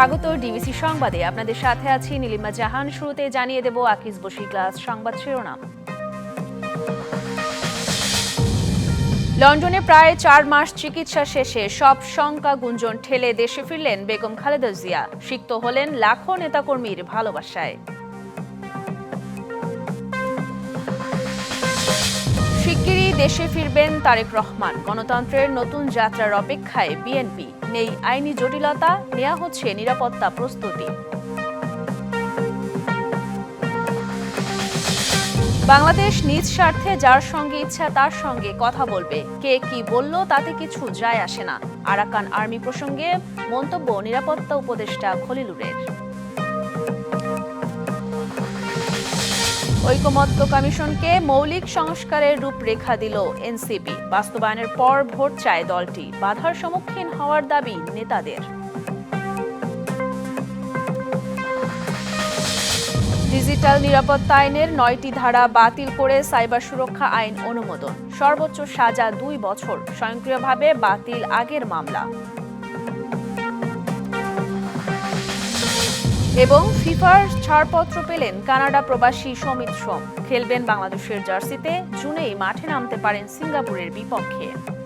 স্বাগত ডিবিসি সংবাদে। আপনাদের সাথে আছি নীলিমা জাহান। শুরুতে জানিয়ে দেব আকিস বসি ক্লাস সংবাদ শিরোনাম। লন্ডনে প্রায় চার মাস চিকিৎসা শেষে সব শঙ্কা গুঞ্জন ঠেলে দেশে ফিরলেন বেগম খালেদা জিয়া। সিক্ত হলেন লাখো নেতাকর্মীর ভালোবাসায়। শিগগিরই দেশে ফিরবেন তারেক রহমান। গণতন্ত্রের নতুন যাত্রার অপেক্ষায় বিএনপি। নেই আইনি জটিলতা নেওয়া হচ্ছে নিরাপত্তা প্রস্তুতি। বাংলাদেশ নিজ স্বার্থে যার সঙ্গে ইচ্ছা, তার সঙ্গে কথা বলবে। কে কি বলল তাতে কিছু যায় আসে না। আরাকান আর্মি প্রসঙ্গে মন্তব্য নিরাপত্তা উপদেষ্টা খলিলুরের। ঐকমত্য কমিশনকে মৌলিক সংস্কারের রূপরেখা দিল এনসিপি। বাস্তবায়নের পর ভোট চায় দলটি। বাধার সম্মুখীন হওয়ার দাবি নেতাদের। ডিজিটাল নিরাপত্তা আইনের নয়টি ধারা বাতিল করে সাইবার সুরক্ষা আইন অনুমোদন। সর্বোচ্চ সাজা দুই বছর। স্বয়ংক্রিয়ভাবে বাতিল আগের মামলা। এবং ফিফার ছাড়পত্র পেলেন কানাডা প্রবাসী সমিত সোম। খেলবেন বাংলাদেশের জার্সিতে, জুনেই মাঠে নামতে পারেন সিঙ্গাপুরের বিপক্ষে।